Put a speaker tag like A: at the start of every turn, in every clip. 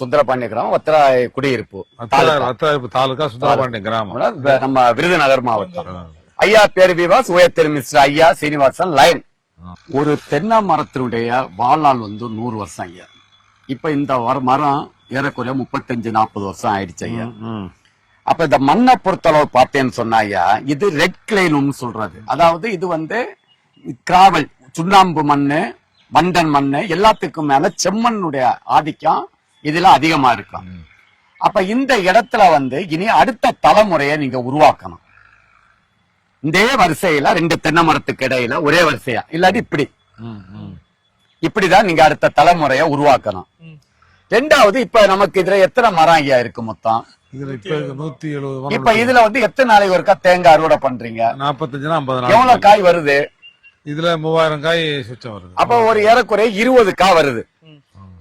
A: சுந்தரபாண்டிய கிராமம் வத்திராய் குடியிருப்பு தாலுகா.
B: சுந்தரபாண்டிய கிராமம்.
A: நம்ம விருதுநகர் மாவட்டம். ஐயா பேர் விவாஸ் உயர் மிஸ்டர் ஐயா சீனிவாசன் லைன். ஒரு தென்னை மரத்தினுடைய வாழ்நாள் வந்து நூறு வருஷம் ஐயா. இப்ப இந்த மரம் ஏறக்குறைய முப்பத்தஞ்சு நாற்பது வருஷம் ஆயிடுச்சு ஐயா. அப்ப இந்த மண்ணை பொறுத்தளவு பார்த்தேன்னு சொன்னா ஐயா இது ரெட் கிளைனும் சொல்றது. அதாவது இது வந்து கிராவல் சுண்ணாம்பு மண்ணு வண்டன் மண்ணு எல்லாத்துக்கும் மேல செம்மண்ணுடைய ஆதிக்கம் இதுல அதிகமா இருக்கும் அப்ப இந்த இடத்துல வந்து இனி அடுத்த தலைமுறையை நீங்க உருவாக்கணும். இந்த வரிசையில ரெண்டு தென்னை மரத்துக்கு இடையில ஒரே வரிசையா? இல்லாட்டி இப்படி. இப்படிதான் நீங்க அடுத்த தலைமுறையை உருவாக்கணும். ரெண்டாவது இப்ப நமக்கு இதுல எத்தனை மரம் ஐயா இருக்கு மொத்தம்?
B: இப்ப
A: இதுல வந்து எத்தனை நாளைக்கு ஒருக்கா தேங்காய் அறுவடை பண்றீங்க?
B: நாற்பத்தஞ்சுனா ஐம்பது
A: எவ்வளவு காய் வருது?
B: இதுல மூவாயிரம் காய் சுச்சம் வருது.
A: அப்ப ஒரு ஏறக்குறைய இருபது காய் வருது.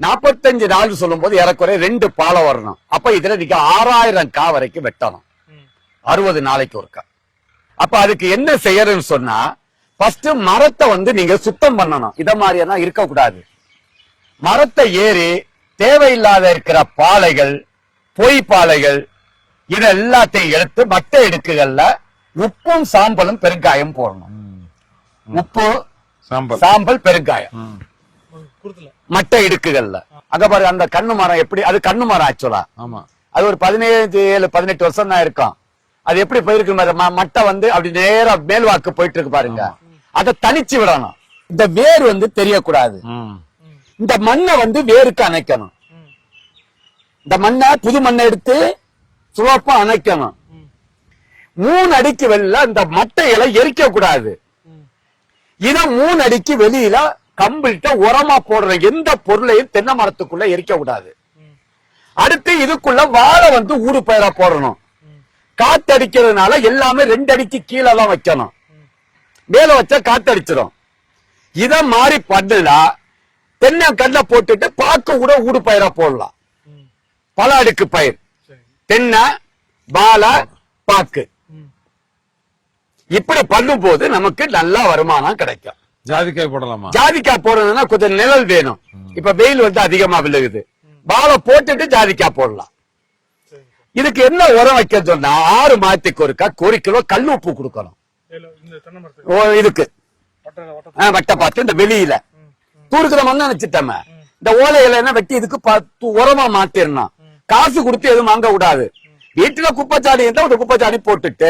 A: நாற்பத்தஞ்சு நாள் சொல்லும் போது ஏறக்குறைய ரெண்டு பாலம் வரணும். அப்ப இதுல நீங்க ஆறாயிரம் காய் வரைக்கும் வெட்டணும். அறுபது நாளைக்கு ஒருக்கா அப்ப அதுக்கு என்ன செய்யறதுன்னு சொன்னா ஃபர்ஸ்ட் மரத்தை வந்து நீங்க சுத்தம் பண்ணணும். இத மாதிரி எல்லாம் இருக்கக்கூடாது. மரத்தை ஏறி தேவையில்லாத இருக்கிற பாலைகள் பொய் பாலைகள் இது எல்லாத்தையும் எடுத்து மட்டை இடுக்குகள்ல உப்பும் சாம்பலும் பெருங்காயம் போடணும். உப்பு
B: சாம்பல்.
A: சாம்பல் பெருங்காயம். மட்டை இடுக்குகள்ல. அங்க பாரு அந்த கண்ணு மரம் எப்படி அது கண்ணு மரம் ஆக்சுவலா
B: ஆமா.
A: அது ஒரு பதினேழு ஏழு பதினெட்டு வருஷம் தான் இருக்கும். அது எப்படி போயிருக்கு மட்டை வந்து அப்படி நேரா மேல்வாக்கு போயிட்டு இருக்கு பாருங்க. அதை தனிச்சு விடணும். இந்த வேர் வந்து தெரியக்கூடாது. இந்த மண்ணை வந்து வேருக்கு அணைக்கணும். இந்த மண்ணை புது மண்ணை எடுத்து சுலப்பா அணைக்கணும். மூணு அடிக்கு வெளியில இந்த மட்டைகளை எரிக்க கூடாது இத மூணு அடிக்கு வெளியில கம்ப்ளீட்டா உரமா போடுற எந்த பொருளையும் தென்னை மரத்துக்குள்ள எரிக்க கூடாது. அடுத்து இதுக்குள்ள வாழை வந்து ஊடு பயிரா போடணும். காத்தடிக்கிறதுனால எல்லாமே ரெண்டு அடிக்கு கீழே தான் வைக்கணும். மேல வச்சா காத்தடிச்சிடும் இத மாதிரி பண்ணலா தென்னை கல்ல போட்டுட்டு பார்க்க கூட ஊடு பயிரா போடலாம். பல அடுக்கு பயிர். தென்னை வாழை பாக்கு. இப்படி பண்ணும்போது நமக்கு நல்ல வருமானம் கிடைக்கும்.
B: ஜாதிக்காய் போடலாமா?
A: ஜாதிக்காய் போடுறதுன்னா கொஞ்சம் நிழல் வேணும். இப்ப வெயில் வந்து அதிகமா விழுகுது. வாழை போட்டுட்டு ஜாதிக்காய் போடலாம். இதுக்கு என்ன உரம் வைக்க சொன்னா ஆறு மாதத்துக்கு ஒருக்கா ஒரு கிலோ கல் உப்பு கொடுக்கணும் ஓ இதுக்கு. வட்டை பார்த்து இந்த வெளியில. தூருக்குற மண்ணு நினைச்சிட்டமே இந்த ஓலை இலைன்னா வெட்டி இதுக்கு பா- து- உரமா மாத்திரணும். காசு கொடுத்து எதுவும் வாங்க கூடாது. வீட்டுல குப்பைச்சாடி இருந்தா ஒரு குப்பைச்சாடி போட்டுட்டு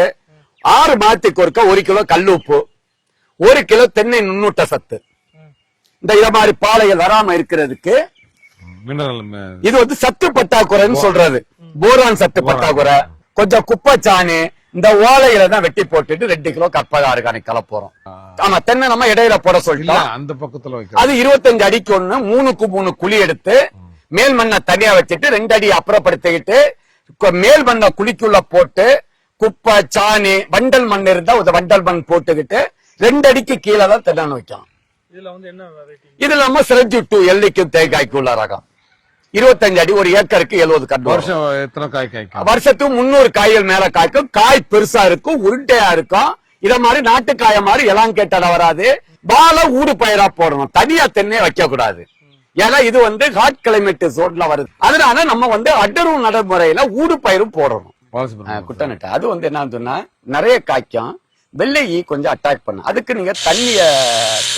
A: ஆறு மாதத்துக்கு ஒருக்கா ஒரு கிலோ கல் உப்பு ஒரு கிலோ தென்னை நுண்ணூட்ட சத்து. இந்த இத மாதிரி பாலைகள் வராம இருக்கிறதுக்கு இது வந்து சத்து பற்றாக்குறைன்னு சொல்றது. போரான் சத்து பற்றாக்குறை. கொஞ்சம் குப்பைச்சாணி இந்த ஓலையில தான் வெட்டி போட்டுட்டு ரெண்டு கிலோ கற்பக ஆர்கானிக் கலப்போறோம். ஆமா தென்னை நம்ம இடையில போட
B: இல்ல
A: சொல்லிட்டோம்.
B: அந்த பக்கத்துல
A: அது இருபத்தஞ்சு அடிக்கு ஒண்ணு மூணுக்கு மூணு குழி எடுத்து மேல் மண்ணை தனியா வச்சுட்டு ரெண்டு அடி அப்புறப்படுத்திக்கிட்டு மேல் மண்ணை குழிக்குள்ள போட்டு குப்பை சாணி வண்டல் மண் இருந்தா ஒரு வண்டல் மண் போட்டுக்கிட்டு ரெண்டு அடிக்கு கீழே தான் தென்னை வைக்கணும்
C: இதுல வந்து என்ன வெரைட்டி
A: இது நம்ம சிரஞ்சு டூ எல்லைக்கும் தேங்காய்க்கு உள்ள ரகம். இருபத்தஞ்சு அடி ஒரு ஏக்கருக்கு எழுபது வரும்.
B: வருஷம் எத்தனை காய் காய்க்கும்?
A: வருஷத்துக்கு முன்னூறு காய்கள் மேல காய்க்கும். காய் பெருசா இருக்கும் உருண்டையா இருக்கும். இத மாதிரி நாட்டுக்காய மாதிரி எல்லாம் கேட்டட வராது. பால ஊடு பயிரா போடணும். தனியா தென்னை வைக்க கூடாது ஏன்னா இது வந்து ஹாட் கிளைமேட் சோன்ல வருது. அதனால நம்ம வந்து அடரும் நடைமுறையில ஊடு பயிரும் போடணும். குட்டநட்டு அது வந்து என்ன சொன்னா நிறைய காய்க்கும். வெள்ளை ஈ கொஞ்சம் அட்டாக் பண்ணும் அதுக்கு நீங்க தண்ணிய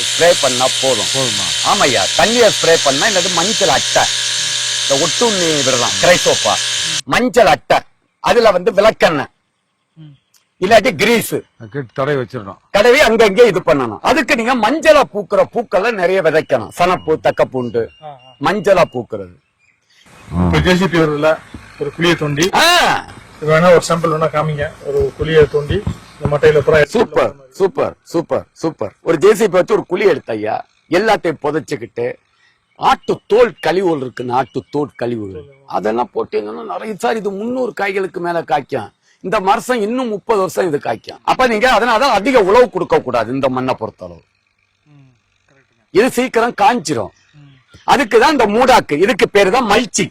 A: ஸ்ப்ரே பண்ணா போதும்.
B: போதுமா?
A: ஆமாய்யா. தண்ணிய ஸ்ப்ரே பண்ணா இல்லது மஞ்சள் அட்டை. இந்த ஒட்டுண்ணி விடலாம் கிரைசோப்பா. மஞ்சள் அட்டை. அதுல வந்து விளக்கெண்ணெய். இல்லாட்டி கிரீஸ்.
B: கெட்டு தடை வச்சிடணும்.
A: கடவே அங்கங்கே இது பண்ணணும். அதுக்கு நீங்க மஞ்சளா பூக்குற பூக்களை நிறைய விதைக்கணும். சனப்பூ தக்கப்பூண்டு. மஞ்சளா பூக்குறது.
C: இப்போ ஜேசிபி ஒரு குழியை தோண்டி வேணா ஒரு சாம்பிள் வேணா காமிங்க. ஒரு குழியை தோண்டி
A: சூப்பர் சூப்பர் சூப்பர் சூப்பர். ஒரு ஜேசிபி வச்சு ஒரு குழி எடுத்த ஐயா எல்லாத்தையும் புதைச்சுக்கிட்டு ஆட்டு தோல் கழிவுகள் இருக்குன்னு ஆட்டு தோல் கழிவுகள். அதெல்லாம் போட்டீங்கன்னா நிறைய சார் இது முந்நூறு காய்களுக்கு மேல காய்க்கும். இந்த வருஷம் இன்னும் முப்பது வருஷம் இது காய்க்கும். அப்ப நீங்க அதனால அதிக உழவு கொடுக்க கூடாது இந்த மண்ணை பொறுத்தளவு. இது சீக்கிரம் காஞ்சிரும். அதுக்குதான் இந்த மூடாக்கு இதுக்கு பேரு தான் மல்ச்சி.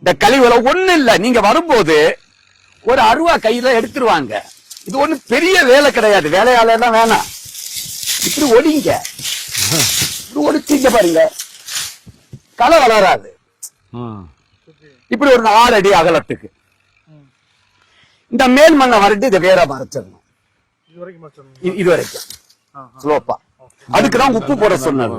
A: இந்த கழிவுல ஒண்ணு இல்ல. நீங்க வரும்போது ஒரு அருவா கையில எடுத்துருவாங்க. இது ஒண்ணு பெரிய வேலை கிடையாது. வேலையால எல்லாம் வேணாம் இப்படி ஒடிங்க. இப்படி ஒடிச்சிங்க பாருங்க. களை வளராது. இப்படி ஒரு நாலு அடி அகலத்துக்கு. இந்த மேல் மண்ணை வரட்டு இதை வேற மறைச்சிடணும்.
C: இது வரைக்கும்.
A: ஸ்லோப்பா அதுக்குதான் உப்பு போட சொன்னது.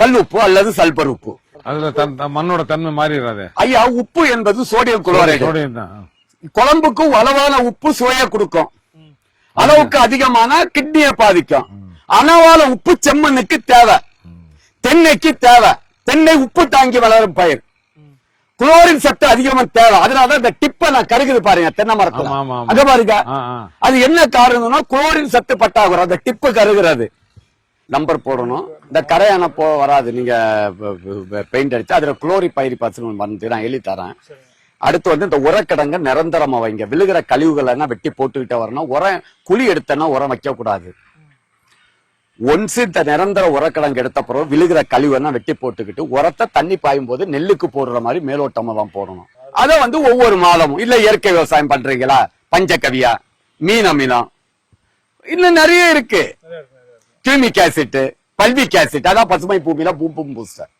A: கல் உப்பு அல்லது சல்பர் உப்பு.
B: அதுல மண்ணோட தன்மை மாறிடாது
A: ஐயா உப்பு என்பது சோடியம் குளோரைடு
B: சோடியம் தான்
A: குழம்புக்கு அளவான உப்பு சுவைய கொடுக்கும். அளவுக்கு அதிகமான கிட்னியை பாதிக்கும். அளவான உப்பு செம்மண்ணுக்கு தேவை. தென்னைக்கு தேவை. தென்னை உப்பு தாங்கி வளரும் பயிர். குளோரின் சத்து அதிகமா தேவை. அதனால இந்த டிப்ப நான் கருகுது பாருங்க தென்னை மரத்துல. அங்க பாருங்க. அது என்ன காரணம்னா குளோரின் சத்து பட்டாகுற அந்த டிப்பு கருகிறது. நம்பர் போடணும். இந்த கரையான போ வராது நீங்க பெயிண்ட் அடிச்சு அதுல குளோரி பயிரி பசங்க வந்து நான் எழுதி தரேன். அடுத்து வந்து இந்த உரக்கிடங்க நிரந்தரமா வைங்க விழுகிற கழிவுகள் எல்லாம் வெட்டி போட்டுக்கிட்டே வரணும் உரம் குழி எடுத்தனா உரம் வைக்க கூடாது ஒன்ஸ் இந்த நிரந்தர உரக்கிடங்கு எடுத்த பிறகு விழுகிற கழிவெல்லாம் வெட்டி போட்டுக்கிட்டு உரத்தை தண்ணி பாயும் போது நெல்லுக்கு போடுற மாதிரி மேலோட்டமா தான் போடணும் அதை வந்து ஒவ்வொரு மாதமும் இல்ல இயற்கை விவசாயம் பண்றீங்களா பஞ்சகவியா மீன மீனம் இன்னும் நிறைய இருக்கு கியூமிக் ஆசிட் பல்விக் ஆசிட் அதான் பசுமை பூமியில பூம்பும் பூஸ்டர்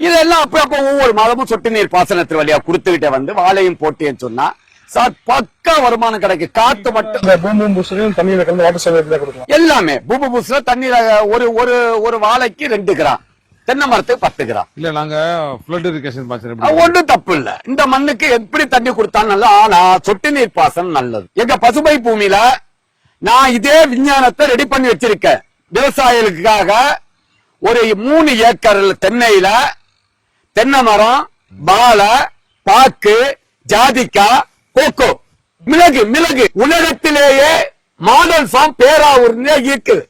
A: இதெல்லாம் அப்ப அப்ப ஒவ்வொரு மாதமும் சொட்டு நீர் பாசனத்து வழியா கொடுத்துக்கிட்டே வந்து வாழையும் போட்டேன்னு சொன்னா சார் பக்கா வருமானம் கிடைக்கும் காத்து மட்டும்
C: பூம் பூம் தண்ணியில கலந்து வாட்டர்
A: எல்லாமே. பூபு பூஸ்ல தண்ணீர் ஒரு ஒரு ஒரு வாழைக்கு ரெண்டு கிராம். தென்னை மரத்துக்கு பத்து கிராம்.
B: இல்ல நாங்க
A: தப்பு இல்ல. இந்த மண்ணுக்கு எப்படி தண்ணி கொடுத்தாலும் ஆனா சொட்டு நீர் பாசனம் நல்லது. எங்க பசுமை பூமியில நான் இதே விஞ்ஞானத்தை ரெடி பண்ணி வச்சிருக்கேன். விவசாயிகளுக்காக ஒரு மூணு ஏக்கர் தென்னையில தென்னை மரம் வாழை பாக்கு ஜாதிக்காய் கோகோ. மிளகு மிளகு. உலகத்திலேயே மாடல் ஃபார்ம் பேராவூர்ல இருக்குது.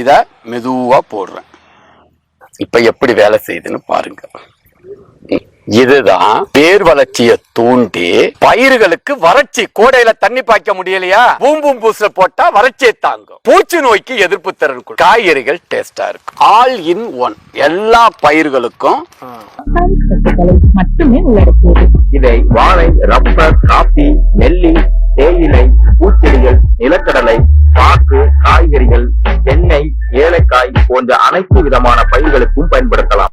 A: இத மெதுவா போடுறேன். இப்ப எப்படி வேலை செய்யுதுன்னு பாருங்க. இதுதான் வேர் வளர்ச்சியை தூண்டி பயிர்களுக்கு வறட்சி கோடையில தண்ணி பாய்க்க முடியலையா? பூம்பும் பூசுல போட்டா வறட்சியை தாங்கும். பூச்சி நோய்க்கு எதிர்ப்பு திறன். காய்கறிகள் டேஸ்டா இருக்கும். ஆல் இன் ஒன் எல்லா பயிர்களுக்கும்
D: மட்டுமே
E: இதை வாழை ரப்பர் காபி நெல்லி தேயிலை பூச்செடிகள் நிலக்கடலை பாக்கு காய்கறிகள் எண்ணெய் ஏலக்காய் போன்ற அனைத்து விதமான பயிர்களுக்கும் பயன்படுத்தலாம்.